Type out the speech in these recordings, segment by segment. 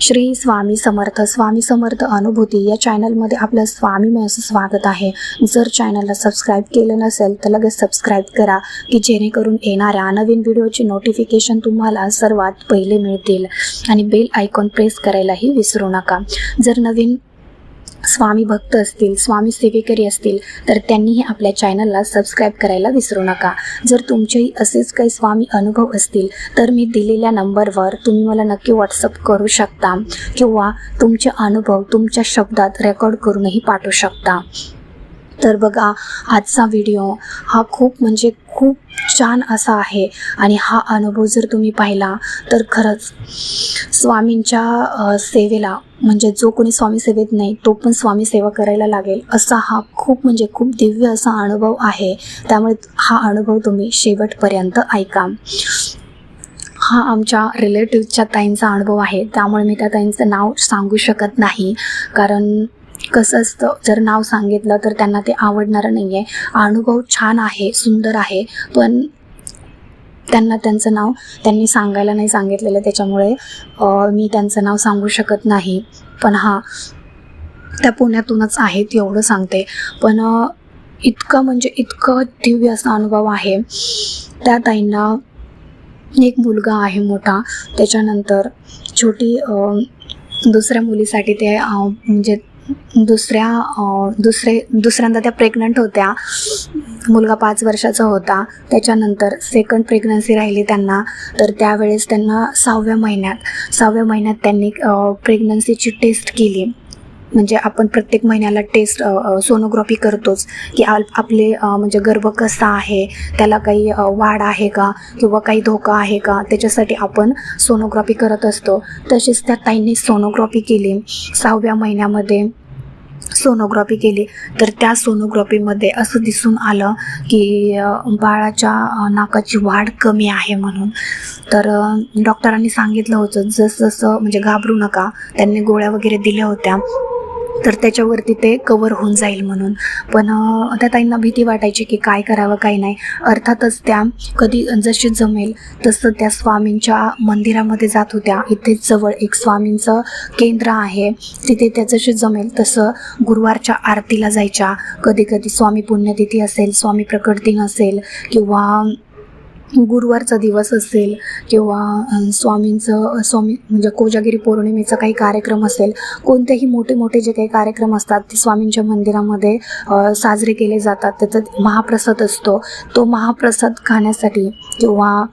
श्री स्वामी समर्थ स्वामी समर्थ अनुभूती या चॅनलमध्ये आपलं स्वामी असं स्वागत आहे. जर चॅनलला सबस्क्राईब केलं नसेल तर लगेच सबस्क्राईब करा की जेणेकरून येणाऱ्या नवीन व्हिडिओची नोटिफिकेशन तुम्हाला सर्वात पहिले मिळतील. आणि बेल आयकॉन प्रेस करायलाही विसरू नका. जर नवीन स्वामी भक्त असतील स्वामी सेवेकरी असतील तर त्यांनीही आपल्या चॅनलला सबस्क्राईब करायला विसरू नका. जर तुमचेही असेच काही स्वामी अनुभव असतील तर मी दिलेल्या नंबरवर तुम्ही मला नक्की व्हॉट्सअप करू शकता किंवा तुमचे अनुभव तुमच्या शब्दात रेकॉर्ड करूनही पाठवू शकता. तर बघा आजचा व्हिडिओ हा खूप म्हणजे खूप छान असा आहे आणि हा अनुभव जर तुम्ही पाहिला तर खरंच स्वामींच्या सेवेला म्हणजे जो कोणी स्वामी सेवेत नाही तो पण स्वामी सेवा करायला लागेल. असा हा खूप म्हणजे खूप दिव्य असा अनुभव आहे. त्यामुळे हा अनुभव तुम्ही शेवटपर्यंत ऐका. हा आमच्या रिलेटिव्हच्या ताईंचा अनुभव आहे. त्यामुळे मी त्या ताईंचं नाव सांगू शकत नाही. कारण कसं असतं जर नाव सांगितलं तर त्यांना ते आवडणारं नाही आहे अनुभव छान आहे सुंदर आहे. पण त्यांना त्यांचं नाव त्यांनी सांगायला नाही सांगितलेलं त्याच्यामुळे मी त्यांचं नाव सांगू शकत नाही. पण हा त्या पुण्यातूनच आहेत एवढं सांगते. पण इतकं म्हणजे इतकं दिव्य असा अनुभव आहे. त्या ताईंना एक मुलगा आहे मोठा त्याच्यानंतर छोटी दुसऱ्या मुलीसाठी ते म्हणजे दुसऱ्या दुसरे दुसऱ्यांदा त्या प्रेग्नंट होत्या. मुलगा पाच वर्षाचा होता. त्याच्यानंतर सेकंड प्रेग्नन्सी राहिली त्यांना. तर त्यावेळेस त्यांना सहाव्या महिन्यात सहाव्या महिन्यात त्यांनी प्रेग्नन्सीची टेस्ट केली. म्हणजे आपण प्रत्येक महिन्याला टेस्ट सोनोग्राफी करतोच की आप आपले म्हणजे गर्भ कसा आहे त्याला काही वाढ आहे का किंवा काही धोका आहे का त्याच्यासाठी आपण सोनोग्राफी करत असतो. तसेच त्या ताईंनी सोनोग्राफी केली. सहाव्या महिन्यामध्ये सोनोग्राफी केली. तर त्या सोनोग्राफीमध्ये असं दिसून आलं की बाळाच्या नाकाची वाढ कमी आहे म्हणून. तर डॉक्टरांनी सांगितलं होतं जसं जसं म्हणजे घाबरू नका. त्यांनी गोळ्या वगैरे दिल्या होत्या. तर त्याच्यावरती ते कवर होऊन जाईल म्हणून. पण त्या ताईंना भीती वाटायची की काय करावं काय नाही. अर्थातच त्या कधी जशी जमेल तसं त्या स्वामींच्या मंदिरामध्ये जात होत्या. इथेच जवळ एक स्वामींचं केंद्र आहे. तिथे त्या जशी जमेल तसं गुरुवारच्या आरतीला जायच्या. कधी कधी स्वामी पुण्यतिथी असेल स्वामी प्रकट दिन असेल किंवा गुरुवारचा दिवस असेल किंवा स्वामींचं स्वामी म्हणजे कोजागिरी पौर्णिमेचा काही कार्यक्रम असेल कोणतेही मोठे मोठे जे काही कार्यक्रम असतात ते स्वामींच्या मंदिरामध्ये साजरे केले जातात. त्याचा महाप्रसाद असतो. तो महाप्रसाद खाण्यासाठी किंवा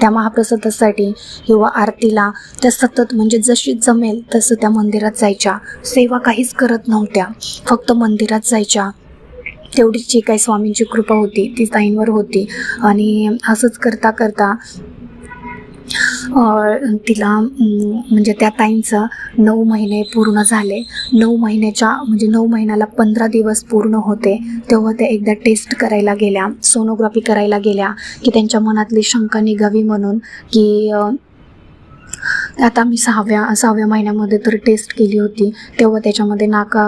त्या महाप्रसादासाठी किंवा आरतीला त्या सतत म्हणजे जशी जमेल तसं त्या मंदिरात जायच्या. सेवा काहीच करत नव्हत्या. फक्त मंदिरात जायच्या. तेवढीच जी काही स्वामींची कृपा होती ती ताईंवर होती. आणि असंच करता करता तिला म्हणजे त्या ताईंचं नऊ महिने पूर्ण झाले. नऊ महिन्याच्या म्हणजे नऊ महिन्याला पंधरा दिवस पूर्ण होते. तेव्हा त्या एकदा टेस्ट करायला गेल्या सोनोग्राफी करायला गेल्या की त्यांच्या मनातली शंका निघावी म्हणून की आता मी सहाव्या सहाव्या महिन्यामध्ये तर टेस्ट केली होती. तेव्हा त्याच्यामध्ये नाका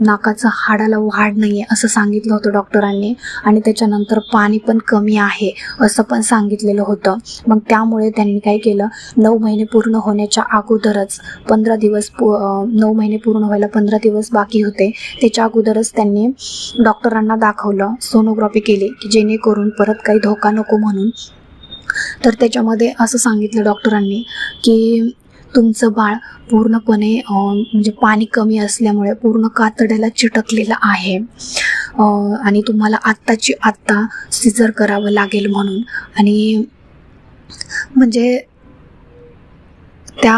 नाकाचं हाडाला वाढ नाही आहे असं सांगितलं होतं डॉक्टरांनी. आणि त्याच्यानंतर पाणी पण कमी आहे असं पण सांगितलेलं होतं. मग त्यामुळे त्यांनी काय केलं? नऊ महिने पूर्ण होण्याच्या अगोदरच पंधरा दिवस पू नऊ महिने पूर्ण व्हायला पंधरा दिवस बाकी होते. त्याच्या अगोदरच त्यांनी डॉक्टरांना दाखवलं सोनोग्राफी केली की जेणेकरून परत काही धोका नको म्हणून. तर त्याच्यामध्ये असं सांगितलं डॉक्टरांनी की तुमचं बाळ पूर्णपणे म्हणजे पाणी कमी असल्यामुळे पूर्ण कातड्याला चिटकलेलं आहे. आणि तुम्हाला आत्ताची आत्ता सिजर करावं लागेल म्हणून. आणि म्हणजे त्या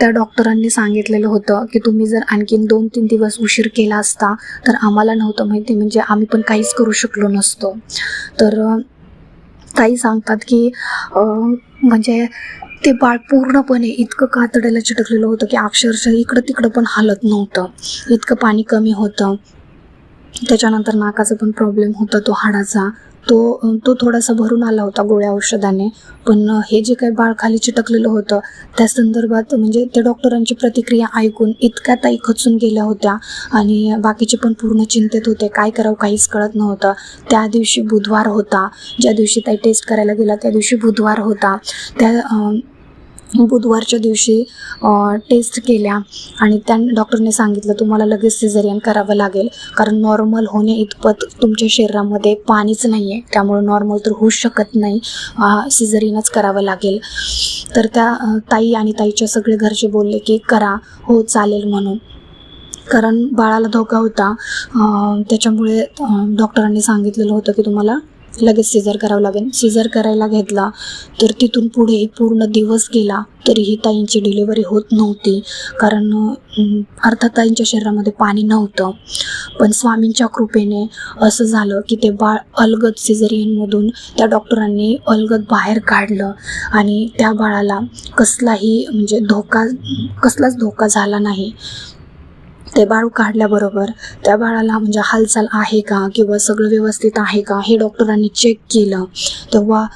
त्या डॉक्टरांनी सांगितलेलं होतं की तुम्ही जर आणखीन दोन तीन दिवस उशीर केला असता तर आम्हाला नव्हतं माहिती म्हणजे आम्ही पण काहीच करू शकलो नसतो. तर ताई सांगतात की म्हणजे ते बाळ पूर्णपणे इतकं कातड्याला चिटकलेलं होतं की अक्षरशः इकडं तिकडं पण हालत नव्हतं. इतकं पाणी कमी होतं. त्याच्यानंतर नाकाचा पण प्रॉब्लेम होता तो हाडाचा. तो तो थोडासा भरून आला होता गोळ्या औषधाने. पण हे जे काही बाळ खाली चिटकलेलं होतं त्या संदर्भात म्हणजे त्या डॉक्टरांची प्रतिक्रिया ऐकून इतक्या ताई खचून गेल्या होत्या. आणि बाकीचे पण पूर्ण चिंतेत होते काय करावं काहीच कळत नव्हतं. त्या दिवशी बुधवार होता. ज्या दिवशी ताई टेस्ट करायला गेला त्या दिवशी बुधवार होता. त्या बुधवारच्या दिवशी टेस्ट केल्या आणि त्या डॉक्टरने सांगितलं तुम्हाला लगेच सिझरियन करावं लागेल. कारण नॉर्मल होणे इतपत तुमच्या शरीरामध्ये पाणीच नाही आहे त्यामुळे नॉर्मल तर होऊ शकत नाही. सिझरियनच करावं लागेल. तर त्या ताई आणि ताईच्या सगळे घरचे बोलले की करा. हो चालेल म्हणून. कारण बाळाला धोका होता. त्याच्यामुळे डॉक्टरांनी सांगितलेलं होतं की तुम्हाला लगेच सिझर करावं लागेल. सिझर करायला घेतला तर तिथून पुढे पूर्ण दिवस गेला तरीही ताईंची डिलिव्हरी होत नव्हती. कारण अर्थात ताईंच्या शरीरामध्ये पाणी नव्हतं. पण स्वामींच्या कृपेने असं झालं की ते बाळ अलगद सिझरियनमधून त्या डॉक्टरांनी अलगद बाहेर काढलं. आणि त्या बाळाला कसलाही म्हणजे धोका कसलाच धोका झाला नाही. ते बाळ काढल्याबरोबर त्या बाळाला म्हणजे हालचाल आहे का किंवा सगळं व्यवस्थित आहे का हे डॉक्टरांनी चेक केलं. तेव्हा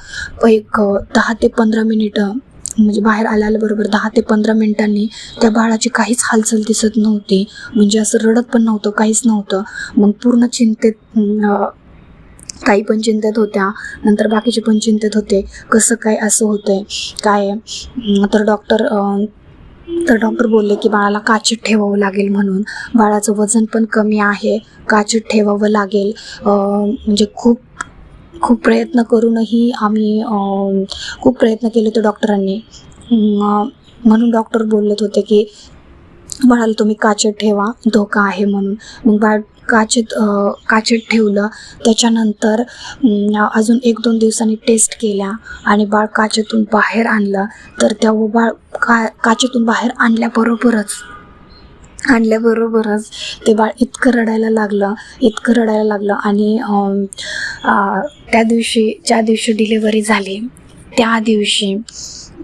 एक दहा ते पंधरा मिनिटं म्हणजे बाहेर आल्याबरोबर दहा ते पंधरा मिनिटांनी त्या बाळाची काहीच हालचाल दिसत नव्हती. म्हणजे असं रडत पण नव्हतं काहीच नव्हतं. मग पूर्ण चिंतेत काही ताई पण चिंतेत होत्या नंतर बाकीचे पण चिंतेत होते. कसं काय असं होतंय? काय? तर डॉक्टर तर डॉक्टर बोलले की बाळाला काचेत ठेवावं लागेल म्हणून. बाळाचं वजन पण कमी आहे काचेत ठेवावं लागेल. म्हणजे खूप खूप प्रयत्न करूनही आम्ही खूप प्रयत्न केले होते डॉक्टरांनी. म्हणून डॉक्टर बोलत होते की बाळाला तुम्ही काचेत ठेवा धोका आहे म्हणून. मग बाळ काचेत काचेत ठेवलं. त्याच्यानंतर अजून एक दोन दिवसांनी टेस्ट केल्या आणि बाळ काचेतून बाहेर आणलं. तर त्या बाळ का काचेतून बाहेर आणल्याबरोबरच आणल्याबरोबरच ते बाळ इतकं रडायला लागलं इतकं रडायला लागलं आणि त्या दिवशी ज्या दिवशी डिलेवरी झाली त्या दिवशी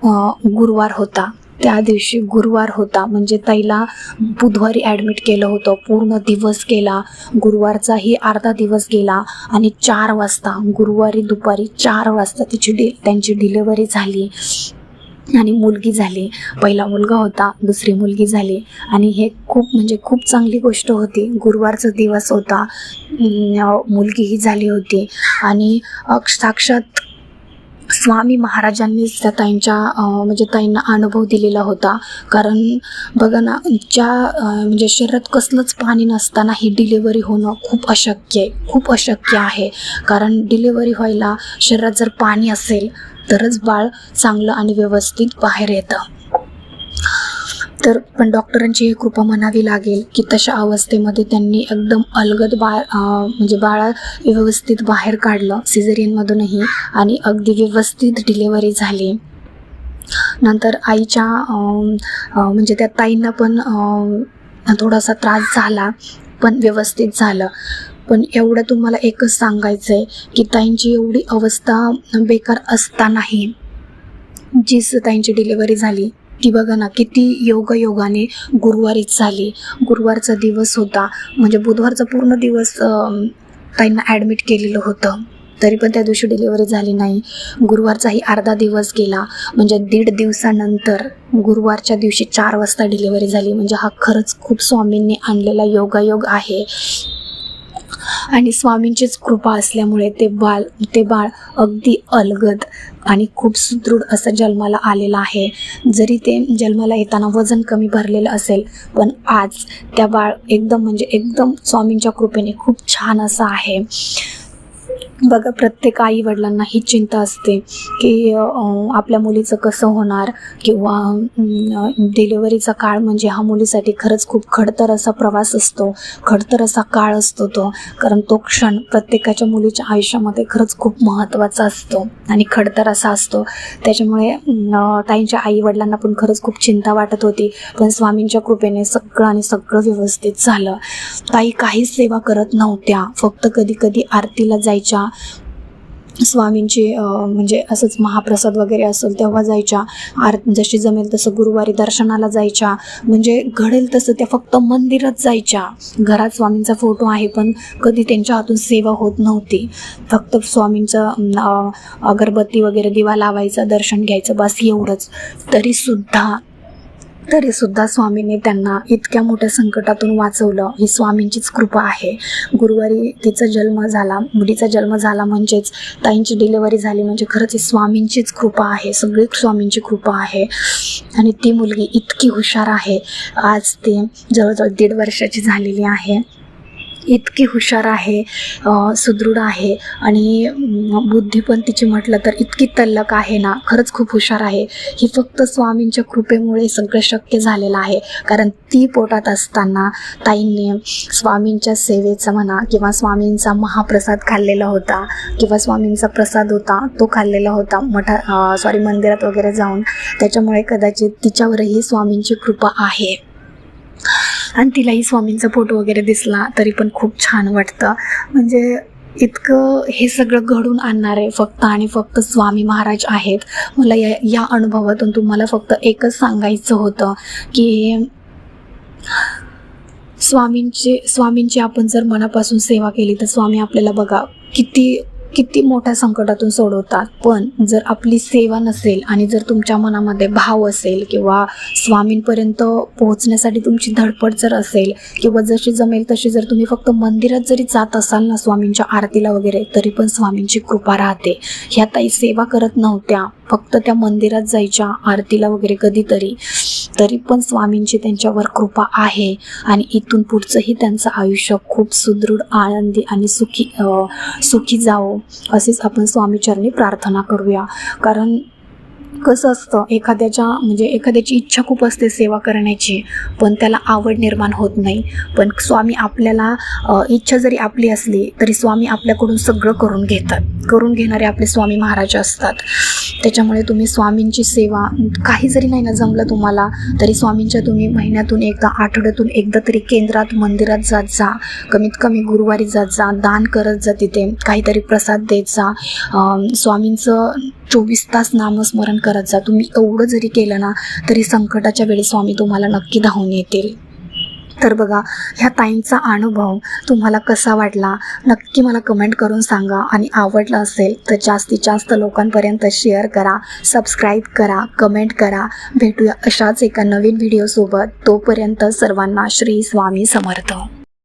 गुरुवार होता. त्या दिवशी गुरुवार होता. म्हणजे ताईला बुधवारी ॲडमिट केलं होतं. पूर्ण दिवस गेला. गुरुवारचाही अर्धा दिवस गेला आणि चार वाजता गुरुवारी दुपारी चार वाजता तिची डि त्यांची डिलिव्हरी झाली आणि मुलगी झाली. पहिला मुलगा होता दुसरी मुलगी झाली. आणि हे खूप म्हणजे खूप चांगली गोष्ट होती. गुरुवारचा दिवस होता. मुलगीही झाली होती. आणि साक्षात स्वामी महाराजांनीच त्या ताईंच्या म्हणजे ताईंना अनुभव दिलेला होता. कारण बघा ना ज्या म्हणजे शरीरात कसलंच पाणी नसताना ही डिलिव्हरी होणं खूप अशक्य आहे खूप अशक्य आहे. कारण डिलिव्हरी व्हायला शरीरात जर पाणी असेल तरच बाळ चांगलं आणि व्यवस्थित बाहेर येतं. तर पण डॉक्टरांची ही कृपा म्हणावी लागेल की तशा अवस्थेमध्ये त्यांनी एकदम अलगद बाळ म्हणजे बाळा व्यवस्थित बाहेर काढलं सिझेरियनमधूनही आणि अगदी व्यवस्थित डिलेवरी झाली. नंतर आईच्या म्हणजे त्या ताईंना पण थोडासा त्रास झाला पण व्यवस्थित झालं. पण एवढं तुम्हाला एकच सांगायचं आहे की ताईंची एवढी अवस्था बेकार असतानाही जी ताईंची डिलिव्हरी झाली ती बघा ना किती योगायोगाने गुरुवारीच झाली. गुरुवारचा दिवस होता. म्हणजे बुधवारचा पूर्ण दिवस त्यांना ताईंना ॲडमिट केलेलं होतं. तरी पण त्या दिवशी डिलिव्हरी झाली नाही. गुरुवारचाही अर्धा दिवस गेला. म्हणजे दीड दिवसानंतर गुरुवारच्या दिवशी चार वाजता डिलिव्हरी झाली. म्हणजे हा खरंच खूप स्वामींनी आणलेला योगायोग आहे. आणि स्वामींचीच कृपा असल्यामुळे ते बाळ ते बाळ अगदी अलगद आणि खूप सुदृढ असं जन्माला आलेलं आहे. जरी ते जन्माला येताना वजन कमी भरलेलं असेल पण आज त्या बाळ एकदम म्हणजे एकदम स्वामींच्या कृपेने खूप छान असं आहे. बघा प्रत्येक आई वडिलांना ही चिंता असते की आपल्या मुलीचं कसं होणार किंवा डिलिव्हरीचा काळ म्हणजे हा मुलीसाठी खरंच खूप खडतर असा प्रवास असतो खडतर असा काळ असतो तो. कारण तो क्षण प्रत्येकाच्या मुलीच्या आयुष्यामध्ये खरंच खूप महत्त्वाचा असतो आणि खडतर असा असतो. त्याच्यामुळे ताईंच्या आई वडिलांना पण खरंच खूप चिंता वाटत होती. पण स्वामींच्या कृपेने सगळं आणि सगळं व्यवस्थित झालं. ताई काहीच सेवा करत नव्हत्या. फक्त कधी कधी आरतीला जायच्या स्वामींची म्हणजे असंच महाप्रसाद वगैरे असेल तेव्हा जायच्या. आर जशी जमेल तसं गुरुवारी दर्शनाला जायच्या. म्हणजे घडेल तसं त्या फक्त मंदिरात जायच्या. घरात स्वामींचा फोटो आहे पण कधी त्यांच्या हातून सेवा होत नव्हती. फक्त स्वामींचं अगरबत्ती वगैरे दिवा लावायचा दर्शन घ्यायचं बस एवढंच. तरीसुद्धा तरी सुद्धा स्वामींनी त्यांना इतक्या मोठ्या संकटातून वाचवलं. ही स्वामींचीच कृपा आहे. गुरुवारी तिचा जन्म झाला. मुलीचा जन्म झाला म्हणजेच ताईंची डिलेवरी झाली म्हणजे खरंच ही स्वामींचीच कृपा आहे. सगळी स्वामींची कृपा आहे. आणि ती मुलगी इतकी हुशार आहे. आज ती जवळजवळ दीड वर्षाची झालेली आहे. इतकी हुशार आहे सुदृढ आहे आणि बुद्धी पण तिची म्हटलं तर इतकी तल्लक आहे ना खरंच खूप हुशार आहे. ही फक्त स्वामींच्या कृपेमुळे सगळं शक्य झालेलं आहे. कारण ती पोटात असताना ताईंनी स्वामींच्या सेवेचा म्हणा किंवा स्वामींचा महाप्रसाद खाल्लेला होता किंवा स्वामींचा प्रसाद होता तो खाल्लेला होता मठा सॉरी मंदिरात वगैरे जाऊन त्याच्यामुळे कदाचित तिच्यावरही स्वामींची कृपा आहे. आणि तिलाही स्वामींचा फोटो वगैरे दिसला तरी पण खूप छान वाटतं. म्हणजे इतकं हे सगळं घडून आणणारे फक्त आणि फक्त स्वामी महाराज आहेत. मला या या अनुभवातून तुम्हाला फक्त एकच सांगायचं होतं की स्वामींची स्वामींची आपण जर मनापासून सेवा केली तर स्वामी आपल्याला बघा किती किती मोठ्या संकटातून सोडवतात. पण जर आपली सेवा नसेल आणि जर तुमच्या मनामध्ये भाव असेल किंवा स्वामींपर्यंत पोहोचण्यासाठी तुमची धडपड जर असेल किंवा जशी जमेल तशी जर तुम्ही फक्त मंदिरात जरी जात असाल ना स्वामींच्या आरतीला वगैरे तरी पण स्वामींची कृपा राहते. ह्या ताई सेवा करत नव्हत्या. फक्त त्या मंदिरात जायच्या आरतीला वगैरे कधीतरी. तरी पण स्वामींची त्यांच्यावर कृपा आहे. आणि इथून पुढचंही त्यांचं आयुष्य खूप सुदृढ आनंदी आणि सुखी सुखी जावो असेच आपण स्वामीचरणी प्रार्थना करूया. कारण कसं असतं? एखाद्याच्या म्हणजे एखाद्याची इच्छा खूप असते सेवा करण्याची पण त्याला आवड निर्माण होत नाही. पण स्वामी आपल्याला इच्छा जरी आपली असली तरी स्वामी आपल्याकडून सगळं करून घेतात. करून घेणारे आपले स्वामी महाराज असतात. त्याच्यामुळे तुम्ही स्वामींची सेवा काही जरी नाही ना जमलं तुम्हाला तरी स्वामींच्या तुम्ही महिन्यातून एकदा आठवड्यातून एकदा तरी केंद्रात मंदिरात जात जा. कमीत कमी गुरुवारी जात जा. दान करत जा तिथे. काहीतरी प्रसाद देत जा. स्वामींचं चोवीस तास नामस्मरण करत जा. तुम्ही एवढं जरी केलं ना तरी संकटाच्या वेळी स्वामी तुम्हाला नक्की धावून येतील. तर बघा ह्या ताईंचा अनुभव तुम्हाला कसा वाटला? नक्की मला कमेंट करून सांगा. आणि आवडला असेल तर जास्तीत जास्त लोकांपर्यंत शेअर करा सबस्क्राईब करा कमेंट करा. भेटूया अशाच एका नवीन व्हिडिओसोबत तोपर्यंत सर्वांना श्री स्वामी समर्थ.